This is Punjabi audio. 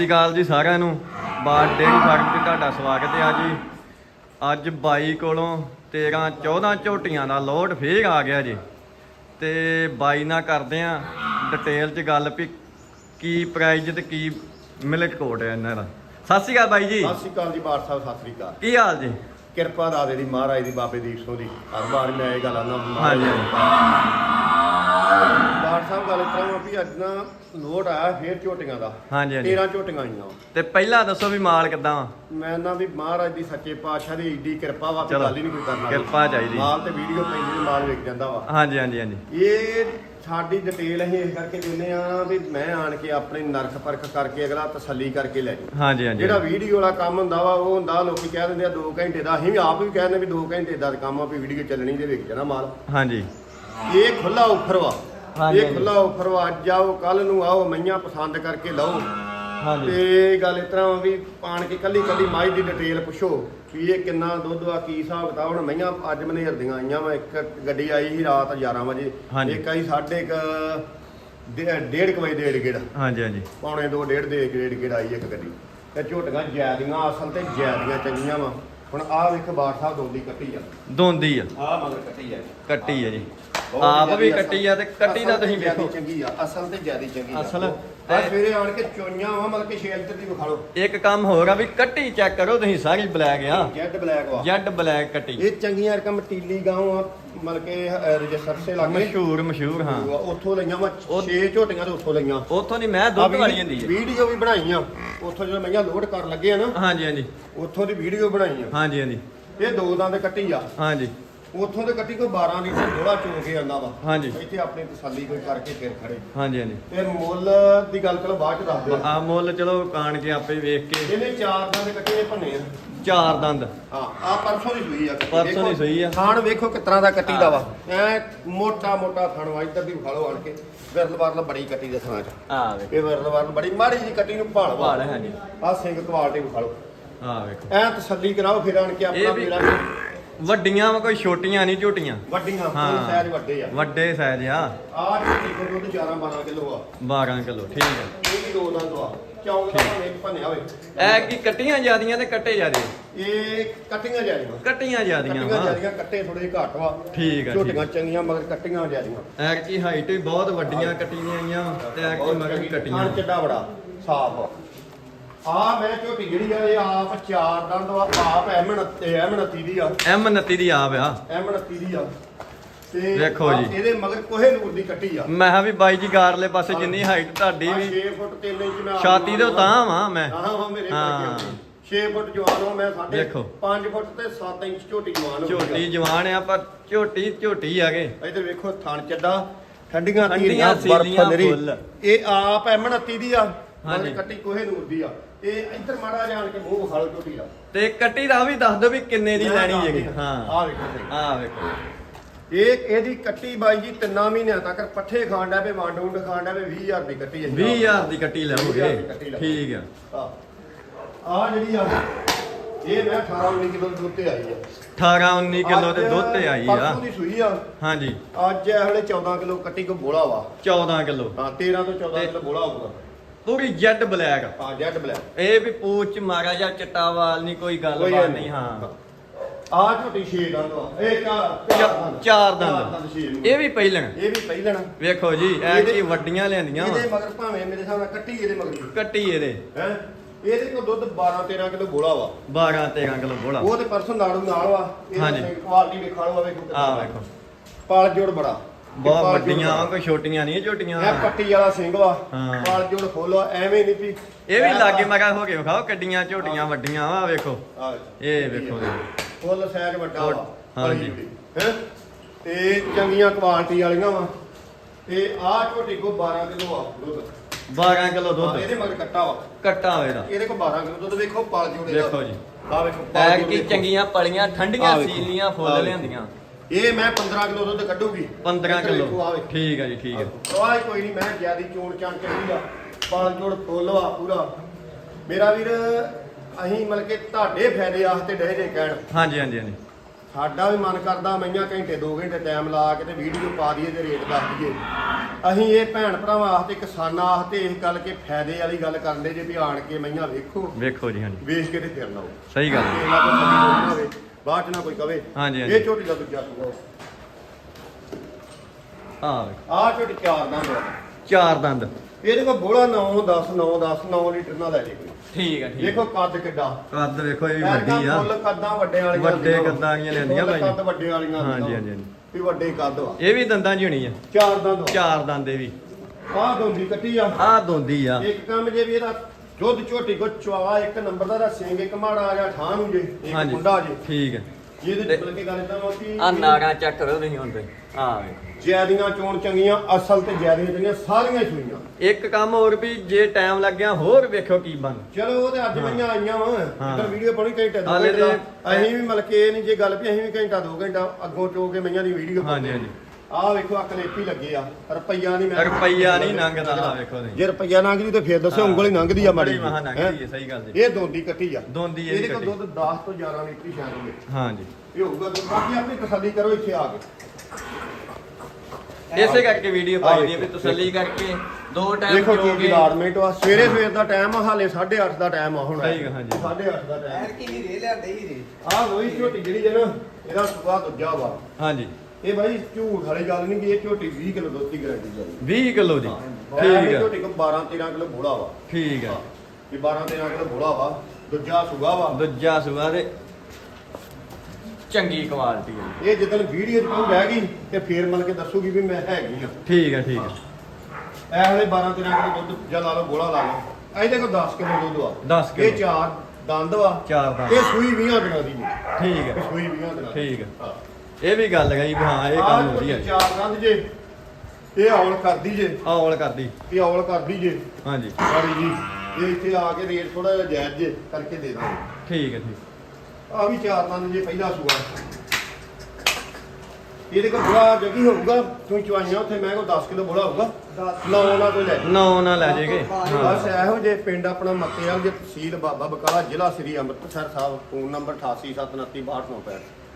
ਸ਼੍ਰੀ ਅਕਾਲ ਜੀ ਸਾਰਿਆਂ ਨੂੰ। ਬਾੜ ਡੇਰੀ ਫਾਰਮ ਤੇ ਤੁਹਾਡਾ ਸਵਾਗਤ ਹੈ ਜੀ। ਅੱਜ ਬਾਈ ਕੋਲੋਂ 13 14 ਝੋਟੀਆਂ ਦਾ ਲੋਡ ਫੇਰ ਆ ਗਿਆ ਜੀ। ਤੇ ਬਾਈ ਨਾਲ ਕਰਦੇ ਆ ਡਿਟੇਲ 'ਚ ਗੱਲ ਵੀ ਕੀ ਪ੍ਰਾਈਜ਼ ਤੇ ਕੀ ਮਿਲਕ ਕੋਡ ਹੈ ਇਹਨਾਂ ਦਾ। ਸਤਿ ਸ਼੍ਰੀ ਅਕਾਲ ਬਾਈ ਜੀ। ਸਤਿ ਸ਼੍ਰੀ ਅਕਾਲ ਜੀ ਬਾਰ ਸਾਹਿਬ ਸਤਿ ਸ਼੍ਰੀ ਅਕਾਲ। ਕੀ ਹਾਲ ਜੀ? ਕਿਰਪਾ ਦਾਦੇ ਦੀ ਮਹਾਰਾਜ ਦੀ ਬਾਬੇ ਦੀਪ ਸਿੰਘ ਦੀ। ਹਰ ਵਾਰ ਮੈਂ ਇਹ ਗੱਲ ਆਉਂਦਾ ਹਾਂਜੀ, ਬਾਰ ਸਾਹਿਬ ਗੱਲ ਕਰਾਂ ਵੀ ਅੱਜ ਨਾ ਲੋਡ ਆਇਆ ਫੇਰ ਝੋਟੀਆਂ ਦਾ। ਹਾਂਜੀ ਹਾਂਜੀ। 13 ਝੋਟੀਆਂ ਆਈਆਂ। ਵਾਂ। ਤੇ ਪਹਿਲਾਂ ਦੱਸੋ ਵੀ ਮਾਲ ਕਿੱਦਾਂ ਵਾ? ਮੈਂ ਨਾ ਵੀ ਮਹਾਰਾਜ ਦੀ ਸੱਚੇ ਪਾਤਸ਼ਾਹ ਦੀ ਏਡੀ ਕਿਰਪਾ ਵਾ ਚਲੋ, ਗੱਲ ਹੀ ਨਹੀਂ ਕੋਈ ਕਰਨਾ। ਕਿਰਪਾ ਚਾਹੀਦੀ। ਮਾਲ ਤੇ ਵੀਡੀਓ ਪੈਂਦੀ ਤੇ ਮਾਲ ਵਿਕ ਜਾਂਦਾ ਵਾ। ਹਾਂਜੀ ਹਾਂਜੀ ਹਾਂਜੀ। ਇਹ ਸਾਡੀ ਡਿਟੇਲ ਅਸੀਂ ਇਸ ਕਰਕੇ ਦਿੰਦੇ ਆ ਵੀ ਮੈਂ ਆਣ ਕੇ ਆਪਣੀ ਨਰਖ ਪਰਖ ਕਰਕੇ ਅਗਲਾ ਤਸੱਲੀ ਕਰਕੇ ਲੈ ਜਾਊ। ਹਾਂਜੀ ਹਾਂਜੀ। ਜਿਹੜਾ ਵੀਡੀਓ ਵਾਲਾ ਕੰਮ ਹੁੰਦਾ ਵਾ ਉਹ ਹੁੰਦਾ ਲੋਕੀ ਕਹਿ ਦਿੰਦੇ ਆ 2 ਘੰਟੇ ਦਾ। ਅਸੀਂ ਵੀ ਆਪ ਵੀ ਕਹਿੰਦੇ ਵੀ 2 ਘੰਟੇ ਦਾ ਕੰਮ ਆ ਵੀ ਵੀਡੀਓ ਚੱਲਣੀ ਤੇ ਵਿਕ ਜਾਣਾ ਮਾਲ। ਹਾਂਜੀ। ਇਹ ਖੁੱਲਾ ਆਫਰ ਵਾ। ਹਾਂਜੀ, ਇਹ ਹਾਂਜੀ। ਖੁੱਲਾ ਆਫਰ ਵਾ ਅੱਜ ਆਓ ਕੱਲ ਨੂੰ ਆਓ ਮਈਆਂ ਪਸੰਦ ਕਰਕੇ ਲਓ। ਹਾਂਜੀ। ਤੇ ਗੱਲ ਇਸ ਤਰ੍ਹਾਂ ਵਾ ਵੀ ਪਾਣ ਕੇ ਕੱਲੀ ਕੱਲੀ ਮਾਈ ਦੀ ਡਿਟੇਲ ਪੁੱਛੋ ਵੀ ਇਹ ਕਿੰਨਾ ਦੁੱਧ ਆ ਕੀ ਹਿਸਾਬ ਕਿਤਾਬ ਹੁਣ ਮਈਆਂ ਅੱਜ ਮਨੇਰ ਦੀਆਂ ਆਈਆਂ ਵਾ ਇੱਕ ਗੱਡੀ ਆਈ ਸੀ ਰਾਤ 11 ਵਜੇ। ਹਾਂਜੀ। ਇੱਕ ਆਈ ਸਾਢੇ ਕ ਡੇਢ ਕੁ ਵਜੇ ਡੇਢ ਗੇੜ। ਹਾਂਜੀ ਹਾਂਜੀ। ਪੌਣੇ 2 ਡੇਢ ਦੇ ਡੇਢ ਗੇੜ ਆਈ ਇੱਕ ਗੱਡੀ। ਤੇ ਝੋਟੀਆਂ ਜੈਦੀਆਂ ਅਸਲ ਤੇ ਜੈਦੀਆਂ ਚੰਗੀਆਂ ਵਾ। ਹੁਣ ਆਹ ਵੇਖ ਬਾਰ ਸਾਹਿਬ ਕੱਟੀ ਆ। ਦੋਂਦੀ ਆ। ਆਹ ਮਗਰ ਕੱਟੀ ਆ। ਕੱਟੀ ਆ ਜੀ। ਆਪ ਵੀ ਕੱਟੀ ਆ ਤੇ ਕੱਟੀ ਦਾ ਤੇ ਤੁਸੀਂ ਜ਼ਿਆਦੀ ਵੇਖੋ। ਚੰਗੀ ਆ ਅਸਲ ਤੇ ਜਿਆਦੀ ਚੰਗੀ ਆ। ਅਸਲ ਆ ਤੇ- ਸਵੇਰੇ ਆਣ ਕੇ ਚੋਈਆਂ ਵਾ ਮਤਲਬ ਕਿ ਇੱਧਰ ਦੀ ਵਿਖਾ ਲਓ। ਇੱਕ ਕੰਮ ਹੋਰ ਆ ਵੀ ਕੱਟੀ ਚੈੱਕ ਕਰੋ ਤੁਸੀਂ ਸਾਰੀ ਬਲੈਕ ਆ। ਜੈਡ ਬਲੈਕ ਵਾ। ਜੈਡ ਬਲੈਕ ਕੱਟੀ। ਇਹ ਚੰਗੀਆਂ ਰਕਮ ਟੀਲੀ ਗਾਉਂ ਆ ਮਤਲਬ ਕਿ ਰਜਿਸਟਰ ਸੇ ਲੱਗੇ ਮਸ਼ਹੂਰ ਮਸ਼ਹੂਰ ਹਾਂ। ਉੱਥੋਂ ਲਈਆਂ ਵਾ ਉਹ- 6 ਝੋਟੀਆਂ ਤੇ ਉੱਥੋਂ ਲਈਆਂ। ਉਥੋਂ ਨਹੀਂ ਮੈਂ ਦੁੱਧ ਵਾਲੀ ਹੁੰਦੀ ਹੈ ਵੀਡੀਓ ਵੀ ਬਣਾਈਆਂ। ਉੱਥੋਂ ਜਦੋਂ ਮਈਆਂ ਲੋਡ ਕਰਨ ਲੱਗੇ ਆ ਨਾ ਹਾਂਜੀ ਹਾਂਜੀ। ਉੱਥੋਂ ਦੀ ਵੀਡੀਓ ਬਣਾਈਆਂ। ਹਾਂਜੀ ਹਾਂਜੀ। ਇਹ ਦੋ ਦੰਦ ਕੱਟੀ ਆ। ਹਾਂਜੀ। ਉੱਥੋਂ ਦੇ ਕੱਟੀ ਕੋਈ 12 ਲੀਟਰ ਥੋੜਾ ਚੋ ਕੇ ਆਉਂਦਾ ਵਾ। ਹਾਂਜੀ। ਇੱਥੇ ਆਪਣੀ ਤਸੱਲੀ ਕੋਈ ਕਰਕੇ ਫਿਰ ਖੜੇ। ਹਾਂਜੀ ਹਾਂਜੀ। ਤੇ ਮੁੱਲ ਦੀ ਗੱਲ ਚਲੋ ਬਾਅਦ ਚ ਦੱਸ ਦਿਓ। ਆ ਮੁੱਲ ਚਲੋ ਕਾਣ ਕੇ ਆਪੇ ਵੇਖ ਕੇ। ਇਹਨੇ ਚਾਰ ਦੰਦ ਕੱਟੇ ਨੇ ਭੰਨੇ ਆ। ਚਾਰ ਦੰਦ। ਹਾਂ ਆ ਪਰਸੋਂ ਦੀ ਸੂਈ ਆ। ਕੱਟੀ। ਪਰਸੋਂ ਦੀ ਸੂਈ ਆ। ਥਣ ਵੇਖੋ ਕਿਸ ਤਰ੍ਹਾਂ ਦਾ ਕੱਟੀ ਦਾ ਵਾ। ਐ ਮੋਟਾ ਮੋਟਾ ਥਣ ਵਾ ਇੱਧਰ ਦੀ ਵਿਖਾ ਲਓ ਆਣ ਕੇ। ਵਿਰਲ ਵਰਲ ਬੜੀ ਕੱਟੀ ਦੇ ਥਣਾਂ ਚ। ਆ ਵੇਖ। ਇਹ ਵਿਰਲ ਵਰਲ ਬੜੀ ਮਾੜੀ ਜੀ ਕੱਟੀ ਨੂੰ ਭਾਲ ਵਾ। ਭਾਲ ਹੈ, ਹਾਂਜੀ। ਆ ਸਿੰਘ ਕੁਆਲਟੀ ਵਿਖਾ ਲਓ ਆ ਵੇਖੋ। ਐ ਤਸੱਲੀ ਕਰਾਓ ਫਿਰ ਆਣ ਕੇ ਆਪਣਾ ਇਹ ਵੀ ਮੇਰਾ ਵੱਡੀਆਂ ਵਾ ਕੋਈ ਛੋਟੀਆਂ ਨਹੀਂ ਝੋਟੀਆਂ। ਵੱਡੀਆਂ ਹਾਂ। ਸਾਈਜ਼ ਵੱਡੇ ਆ। ਵੱਡੇ ਸਾਈਜ਼ ਆ। ਆ ਝੋਟੀ ਕੋਲ ਦੁੱਧ 11 12 ਕਿਲੋ ਆ। 12 ਕਿਲੋ ਠੀਕ ਹੈ ਇਹ ਵੀ ਦੋ ਦੰਦ ਆ। ਚੌਂਕ ਦਾ ਭਾਵੇਂ ਇੱਕ ਭੰਨਿਆ ਹੋਵੇ। ਐ ਕੀ ਕੱਟੀਆਂ ਜਿਆਦੀਆਂ ਤੇ ਕੱਟੇ ਜਿਆਦੇ? ਇਹ ਕੱਟੀਆਂ ਜਾਣੀਆਂ ਕੱਟੀਆਂ ਜਿਆਦੀਆਂ ਕੱਟੀਆਂ ਵਾ ਜਾਣੀਆਂ ਕੱਟੇ ਥੋੜੇ ਜਿਹੇ ਘੱਟ ਵਾ। ਠੀਕ ਆ, ਝੋਟੀਆਂ ਚੰਗੀਆਂ ਮਗਰ ਕੱਟੀਆਂ ਜਾਣੀਆਂ ਐ ਕੀ ਹਾਈਟ ਵੀ ਬਹੁਤ ਵੱਡੀਆਂ ਕੱਟੀਆਂ ਆਈਆਂ ਤੇ ਐ ਕੀ ਮਗਰ ਕੱਟੀਆਂ। ਖਾਣ ਚੱਡਾ ਬੜਾ ਸਾਫ਼ ਆ ਮੈਂ ਝੋਟੀ ਜਿਹੜੀ ਆ? ਇਹ ਆਪ ਚਾਰ ਦੰਦ ਵਾ ਆਪ ਐਮਨ ਤੇ ਐਮਨਤੀ ਦੀ ਆ। ਐਮ 29 ਦੀ ਆਪ ਆ। ਦੀ ਆ। ਤੇ ਵੇਖੋ ਆ ਜੀ। ਇਹਦੇ ਮਗਰ ਕੋਹੇ ਨੂਰ ਦੀ ਕੱਟੀ ਆ। ਮੈਂ ਕਿਹਾ ਵੀ ਬਾਈ ਜੀ ਗਾਰਲੇ ਪਾਸੇ ਜਿੰਨੀ ਹਾਈਟ ਤੁਹਾਡੀ ਵੀ 6 ਫੁੱਟ 3 ਇੰਚ ਮੈਂ ਆਪ ਛਾਤੀ ਦੇ ਤਾਂ ਵਾਂ ਮੈਂ। ਹਾਂ ਹਾਂ ਮੇਰੇ ਹਾਂ। 6 ਫੁੱਟ ਜਵਾਨ ਹਾਂ ਮੈਂ ਸਾਡੇ ਵੇਖੋ। 5 ਫੁੱਟ ਤੇ 7 ਇੰਚ ਝੋਟੀ ਜਵਾਨ ਹੋ ਝੋਟੀ ਜਵਾਨ ਆ ਪਰ ਝੋਟੀ ਝੋਟੀ ਆਗੇ ਇਧਰ ਵੇਖੋ ਥਣ ਚੱਡਾ। ਠੰਡੀਆਂ ਠੰਡੀਆਂ ਤੀਰੀਆਂ ਸੀਲੀਆਂ ਬਰਫ ਨਰੀ ਫੁੱਲ। ਇਹ ਆਪ ਐਮਨਤੀ ਦੀ ਆ। ਹਾਂਜੀ। ਮਗਰ ਕੱਟੀ ਕੋਹੇ ਨੂਰ ਦੀ ਆ। ਇਹ ਇੱਧਰ ਮਾੜਾ ਜਾਣ ਕੇ ਮੂੰਹ ਵਿਖਾ ਲਓ ਝੋਟੀ ਦਾ ਤੇ ਕੱਟੀ ਦਾ ਵੀ ਦੱਸ ਦਿਓ ਵੀ ਕਿੰਨੇ ਦੀ ਲੈਣੀ ਹੈਗੀ। ਹਾਂ। ਆਹ ਵੇਖੋ। ਆ ਵੇਖੋ ਇਹ ਇਹਦੀ ਕੱਟੀ ਬਾਈ ਜੀ ਤਿੰਨਾਂ ਮਹੀਨਿਆਂ ਤੱਕ ਪੱਠੇ ਖਾਣ ਪਏ ਵੰਡ ਵੁੰਡ ਖਾਣ ਪਏ 20000 ਦੀ ਕੱਟੀ ਹੈ 20000 ਦੀ ਕੱਟੀ ਲਵੋਗੇ। 20,000 ਦੀ ਕੱਟੀ ਲਵੋਗੇ। ਠੀਕ ਆ। ਆ ਜਿਹੜੀ ਆ ਇਹ ਮੈਂ 18 19 ਕਿਲੋ ਦੁੱਧ ਤੇ ਆਈ ਆ। 18 19 ਕਿਲੋ ਦੇ ਅੱਜ ਦੁੱਧ ਤੇ ਆਈ ਆ। ਪਰਸੋਂ ਦੀ ਸੂਈ ਆ। ਹਾਂਜੀ। ਅੱਜ ਇਹ ਵੇਲੇ 14 ਕਿਲੋ ਕੱਟੀ ਕੋ ਬੋਲਾ ਵਾ। 14 ਕਿਲੋ। ਹਾਂ 13 ਤੋਂ 14 ਤੇ- ਕਿਲੋ ਬੋਲਾ ਹੋਊਗਾ। ਪੂਰੀ ਜੈਡ ਬਲੈਕ। ਹਾਂ ਜੈਡ ਬਲੈਕ। ਇਹ ਵੀ ਪੂਛ ਮਾਰਾ ਜਾਂ ਚਿੱਟਾ ਵਾਲ ਨਹੀਂ ਕੋਈ ਕੋਈ ਗੱਲਬਾਤ ਇਹ ਨਹੀਂ ਹਾਂ। ਆ ਝੋਟੀ ਛੇ ਦੰਦ ਵਾ ਇਹ ਚਾਰ ਚਾ- ਚਾਰ ਦੰਦ। ਛੇ ਨੂੰ। ਇਹ ਵੀ ਪਹਿਲਣ ਇਹ ਵੀ ਪਹਿਲਣ ਵੇਖੋ ਜੀ ਐ ਇਹਦੇ- ਕੀ ਵੱਡੀਆਂ ਲਿਆਂਦੀਆਂ ਇਹਦੇ ਵਾ। ਮਗਰ ਭਾਵੇਂ ਮੇਰੇ ਹਿਸਾਬ ਨਾਲ ਕੱਟੀ ਇਹਦੇ ਮਗਰ ਕੱਟੀ ਇਹਦੇ। ਹੈ? ਇਹਦੇ ਕੋਲ ਦੁੱਧ 12 13 ਕਿਲੋ ਬੋਲਾ ਵਾ। 12 13 ਕਿਲੋ ਬੋਲਾ। ਉਹ ਤੇ ਪਰਸੋਂ ਨਾੜੂ ਨਾਲ ਵਾ। ਹਾਂਜੀ। ਕੁਆਲਿਟੀ ਵੇਖਾ ਲਓ ਵੇਖੋ ਕਿੱਦਾਂ ਆ। ਵੇਖੋ। ਪਾਲ ਜੋੜ ਬੜਾ। ਇਹ ਬਹੁਤ ਪਾਲ ਜੋੜ ਵੱਡੀਆਂ। ਕੋਈ ਛੋਟੀਆਂ ਨਹੀਂ ਝੋਟੀਆਂ ਇਹ ਪੱਟੀ ਵਾਲਾ ਸਿੰਘ ਵਾ ਹਾਂ। ਪਾਲ ਜੋੜ ਖੋਲੋ ਐਵੇਂ ਨਹੀਂ ਵੀ ਇਹ ਵੀ ਲਾਗੇ ਮਗਾ ਹੋ ਕੇ ਵਿਖਾਓ ਕੱਡੀਆਂ ਝੋਟੀਆਂ ਵੱਡੀਆਂ ਵਾ ਵੇਖੋ ਆ ਇਹ ਵੇਖੋ ਜੀ। ਫੁੱਲ ਸਾਈਜ਼ ਵੱਡਾ ਵਾ ਹਾਂਜੀ। ਹੈ ਤੇ ਚੰਗੀਆਂ ਕੁਆਲਿਟੀ ਵਾਲੀਆਂ ਵਾ ਤੇ ਆਹ ਝੋਟੀ ਕੋ 12 ਕਿਲੋ ਆ ਦੁੱਧ 12 ਕਿਲੋ ਹਾਂ, ਦੁੱਧ ਇਹਦੇ ਮਗਰ ਕੱਟਾ ਵਾ ਕੱਟਾ ਹੋਵੇ ਦਾ ਇਹਦੇ ਕੋ 12 ਕਿਲੋ ਦੁੱਧ ਵੇਖੋ ਪਾਲ ਜੋੜੇ ਦਾ ਵੇਖੋ ਜੀ। ਆ ਵੇਖੋ ਪਾਲ ਐਗ ਜੋੜ ਕੀ ਵੇਖੋ। ਚੰਗੀਆਂ ਪਲੀਆਂ ਠੰਡੀਆਂ ਆਹ ਵੇਖੋ। ਸੀਲੀਆਂ ਆਹ ਫੁੱਲ ਵੇਖੋ। ਲਿਆਂਦੀਆਂ ਇਹ ਮੈਂ 15 ਕਿਲੋ ਦੁੱਧ ਕੱਢੂਗੀ। 15 ਇੱਧਰ ਵੇਖੋ, ਕਿਲੋ ਵੇਖੋ। ਠੀਕ ਹੈ ਜੀ ਠੀਕ ਹੈ ਆਹ ਕੋਈ ਨਹੀਂ ਮੈਂ ਜਿਆਦੀ ਚੋਣ ਚਾਣ ਕਰੀ ਆ। ਪਾਲ ਜੋੜ ਫੁੱਲ ਵਾ ਪੂਰਾ। ਮੇਰਾ ਵੀਰ ਅਸੀਂ ਮਤਲਬ ਕਿ ਤੁਹਾਡੇ ਫਾਇਦੇ ਆਸਤੇ ਡੇ ਜੇ ਕਹਿਣ। ਹਾਂਜੀ ਹਾਂਜੀ ਹਾਂਜੀ। ਸਾਡਾ ਵੀ ਮਨ ਕਰਦਾ ਮਈਆਂ ਘੰਟੇ 2 ਘੰਟੇ ਟਾਈਮ ਲਾ ਕੇ ਤੇ ਵੀਡੀਓ ਪਾ ਦਈਏ ਤੇ ਰੇਟ ਦੱਸ ਦਈਏ। ਅਸੀਂ ਇਹ ਭੈਣ ਭਰਾਵਾਂ ਵਾਸਤੇ ਕਿਸਾਨਾਂ ਵਾਸਤੇ ਇਸ ਗੱਲ ਕੇ ਫਾਇਦੇ ਵਾਲੀ ਗੱਲ ਕਰਨ ਦੇ ਜੇ ਵੀ ਆਣ ਕੇ ਮਈਆਂ ਵੇਖੋ। ਵੇਖੋ ਜੀ ਹਾਂਜੀ। ਵੇਚ ਕੇ ਤੇ ਫਿਰ ਲਾਓ। ਸਹੀ ਗੱਲ ਹੈ। ਬਾਅਦ ਚ ਨਾ ਕੋਈ ਕਵੇ। ਹਾਂਜੀ, ਹਾਂਜੀ। ਇਹ ਝੋਟੀ ਦਾ ਦੂਜਾ ਸੂਆ ਆ ਆਹ ਝੋਟੀ ਚਾਰ ਦਾ ਚਾਰ ਦੰਦ। ਇਹਦੇ ਕੋਲ ਬੋਲਾ 9 10 9 10 9 ਲੀਟਰ ਨਾਲ ਲੈ ਜੇ ਕੋਈ। ਠੀਕ ਹੈ ਠੀਕ ਦੇਖੋ ਕੱਦ ਕਿੱਡਾ। ਕੱਦ ਵੇਖੋ ਇਹ ਵੀ ਵੱਡੀ ਆ। ਫੁੱਲ ਕੱਦਾਂ ਵੱਡੇ ਵਾਲੀਆਂ ਵੱਡੇ ਹੁੰਦੀਆਂ। ਵਾ। ਕੱਦਾਂ ਵਾਲੀਆਂ ਲੈਂਦੀਆਂ ਫੁੱਲ ਬਾਈ। ਕੱਦ ਵੱਡੇ ਵਾਲੀਆਂ ਹਾਂਜੀ ਹੁੰਦੀਆਂ। ਹਾਂਜੀ ਹਾਂਜੀ ਵੀ ਵੱਡੇ ਕੱਦ ਵਾ ਇਹ ਵੀ ਦੰਦਾਂ ਚ ਹੋਣੀ ਆ। ਚਾਰ ਦਾ ਦੋ ਚਾਰ ਦੰਦ ਇਹ ਵੀ। ਆਹ ਦੋਂਦੀ ਕੱਟੀ ਆ। ਆਹ ਦੋਂਦੀ ਆ। ਇੱਕ ਕੰਮ ਜੇ ਵੀ ਇਹਦਾ ਦੁੱਧ ਝੋਟੀ ਕੋ ਚਵਾ ਇੱਕ ਨੰਬਰ ਦਾ ਰਸਿਆਂਗੇ ਕਮਾੜਾ ਆ ਗਿਆ ਠਾਂ ਨੂੰ ਜੇ ਇੱਕ ਹਾਂਜੀ ਮੁੰਡਾ ਜੇ। ਠੀਕ ਹੈ। ਜਿਹਦੇ ਤੇ- ਚ ਬਲਕਿ ਗੱਲ ਇਦਾਂ ਵਾ ਕਿ ਆ ਨਾੜਾਂ ਚੈੱਕ ਕਰੋ ਨਹੀਂ ਹੁੰਦੇ ਆ ਵੇਖੋ। ਜਿਆਦੀਆਂ ਚੋਣ ਚੰਗੀਆਂ ਅਸਲ ਤੇ ਜਿਆਦੀਆਂ ਚੰਗੀਆਂ ਸਾਰੀਆਂ ਹੀ ਸੂਈਆਂ ਇੱਕ ਕੰਮ ਹੋਰ ਵੀ ਜੇ ਟਾਈਮ ਲੱਗਿਆ ਹੋਰ ਵੇਖੋ ਕੀ ਬਣ। ਚਲੋ ਉਹ ਤੇ ਅੱਜ ਮਈਆਂ ਆਈਆਂ ਵਾ। ਹਾਂ। ਇਧਰ ਵੀਡੀਓ ਪਾਉਣੀ ਘੰਟੇ ਦੋ ਹਾਲੇ ਘੰਟੇ ਦਾ। ਤੇ- ਅਸੀਂ ਵੀ ਮਤਲਬ ਕਿ ਇਹ ਨਹੀਂ ਜੇ ਗੱਲ ਵੀ ਅਸੀਂ ਵੀ ਘੰਟਾ ਦੋ ਘੰਟਾ ਅੱਗੋਂ ਚੋ ਕੇ ਮਈਆਂ ਦੀ ਵੀਡੀਓ ਹਾਂਜੀ, ਹਾਂਜੀ। ਆਹ ਵੇਖੋ ਆ ਕਲੇਪੀ ਲੱਗੇ ਆ। ਰੁਪਈਆ ਨਹੀਂ ਮੈਂ ਰੁਪਈਆ ਨਹੀਂ ਲੰਘਦਾ, ਆਹ ਵੇਖੋ। ਜੇ ਰੁਪਈਆ ਲੰਘਦੀ ਤੇ ਫੇਰ ਦੱਸੋ ਉਂਗਲ ਹੀ ਲੰਘਦੀ ਆ ਮਾੜੀ ਮਹਾ ਹੈਂ? ਲੰਘਦੀ ਹੈ? ਸਹੀ ਗੱਲ ਜੀ। ਇਹ ਦੋਂਦੀ ਕੱਟੀ ਆ। ਦੋਂਦੀ ਇਹਦੀ ਇਹਦੇ ਕੋਲ ਕੱਟੀ। ਦੁੱਧ 10 ਤੋਂ 11 ਲੀਟਰ ਹੀ ਸ਼ਾਇਦ ਹੋਵੇ। ਹਾਂਜੀ ਇਹ ਹੋਊਗਾ ਦੁੱਧ। ਬਾਕੀ ਆਪਣੀ ਤਸੱਲੀ ਕਰੋ ਇੱਥੇ ਆ ਕੇ। ਇਸੇ ਕਰਕੇ ਵੀਡੀਓ ਪਾਈ ਦੀ ਹੈ ਵੀ ਤਸੱਲੀ ਕਰਕੇ ਦੋ ਟਾਈਮ ਦੇਖੋ ਕੀ ਡਿਪਾਰਟਮੈਂਟ ਆ। ਸਵੇਰੇ ਸਵੇਰ ਦਾ ਟਾਈਮ ਆ ਹਾਲੇ 8:30 ਦਾ ਟਾਈਮ ਆ ਹੁਣ। ਸਹੀ ਗੱਲ, ਹਾਂਜੀ। 8:30 ਦਾ ਟਾਈਮ ਐਰ ਕੀ ਹੀਰੇ ਲਿਆਂਦੇ ਹੀਰੇ ਆਹ ਲੋਈ ਝੋਟੀ ਜਿਹੜੀ ਹੈ ਨਾ ਇਹਦਾ ਸੁਭਾਅ ਦੂਜਾ ਵਾ। ਹਾਂਜੀ ਇਹ ਬਾਈ ਝੂਠ ਵਾਲੀ ਗੱਲ ਨਹੀਂ ਕਿ ਇਹ ਝੋਟੀ 20 ਕਿਲੋ ਦੁੱਧ ਦੀ ਗਾਰੰਟੀ ਜਾਂਦੀ 20 ਕਿਲੋ ਦੀ? ਠੀਕ ਹੈ ਹੈ। ਝੋਟੀ ਕੋ 12 13 ਕਿਲੋ ਬੋਲਾ ਵਾ। ਠੀਕ ਹੈ। ਇਹ 12 13 ਕਿਲੋ ਬੋਲਾ ਵਾ ਦੂਜਾ ਸੁਗਾ ਵਾ। ਦੂਜਾ ਸੁਆ ਦੇ ਚੰਗੀ ਕੁਆਲਿਟੀ ਹੈ ਇਹ ਜਦੋਂ ਵੀਡੀਓ 'ਚ ਕੋਈ ਰਹਿ ਗਈ ਤੇ ਫੇਰ ਮਤਲਬ ਕਿ ਦੱਸੂਗੀ ਵੀ ਮੈਂ ਹੈਗੀ ਆ। ਠੀਕ ਹੈ ਠੀਕ ਹੈ। ਇਹ ਵੇਲੇ 12 13 ਕਿਲੋ ਦੁੱਧ ਜਾਂ ਲਾ ਲਓ ਬੋਲਾ ਲਾ ਲਓ। ਇਹਦੇ ਕੋਲ 10 ਕਿਲੋ ਦੁੱਧ ਵਾ। 10 ਕਿਲੋ। ਇਹ ਚਾਰ ਦੰਦ ਵਾ। ਚਾਰ ਦੰਦ। ਇਹ ਸੂਈ 20 ਦਿਨਾਂ ਦੀ ਠੀਕ ਹੈ। ਸੂਈ 20 ਦਿਨਾਂ ਦੀ। ਠੀਕ ਹੈ। ਹਾਂ। ਇਹ ਵੀ ਗੱਲ ਗਈ ਵੀ ਹਾਂ ਇਹ ਆਹ ਕੰਮ ਚਾਰ ਦੰਦ ਜੇ ਇਹ ਔਲ ਕਰਦੀ ਜੇ। ਔਲ ਕਰਦੀ। ਇਹ ਔਲ ਕਰਦੀ ਜੇ। ਹਾਂਜੀ। ਸਾਰੀ ਜੀ ਇਹ ਇੱਥੇ ਆ ਕੇ ਰੇਟ ਥੋੜਾ ਜਿਹਾ ਜਾਇਜ਼ ਜੇ ਕਰਕੇ ਦੇ ਦਾਂਗੇ। ਠੀਕ ਹੈ ਠੀਕ ਆ ਵੀ ਚਾਰ ਦੰਦ ਜੇ ਪਹਿਲਾ ਸੂਆ। ਇਹਦੇ ਕੋਲ ਬੜਾ ਜਗੀ ਹੋਊਗਾ ਤੂੰ ਚਵਾਈਆਂ ਉੱਥੇ ਮੈਂ ਕੋ 10 ਕਿਲੋ ਬੋਲਾ ਹੋਊਗਾ। ਨੌ ਨਾ ਕੋਈ ਲੈ ਜਾਈਂ। ਨੌ ਨਾ ਲੈ ਜੇਗੇ ਬਸ ਇਹੋ ਜੇ ਪਿੰਡ ਆਪਣਾ ਮੱਤੇਵਾਲ ਜੇ ਤਹਿਸੀਲ ਬਾਬਾ ਬਕਾਲਾ ਜ਼ਿਲ੍ਹਾ ਸ੍ਰੀ ਅੰਮ੍ਰਿਤਸਰ ਸਾਹਿਬ ਫੋਨ ਨੰਬਰ 8879262965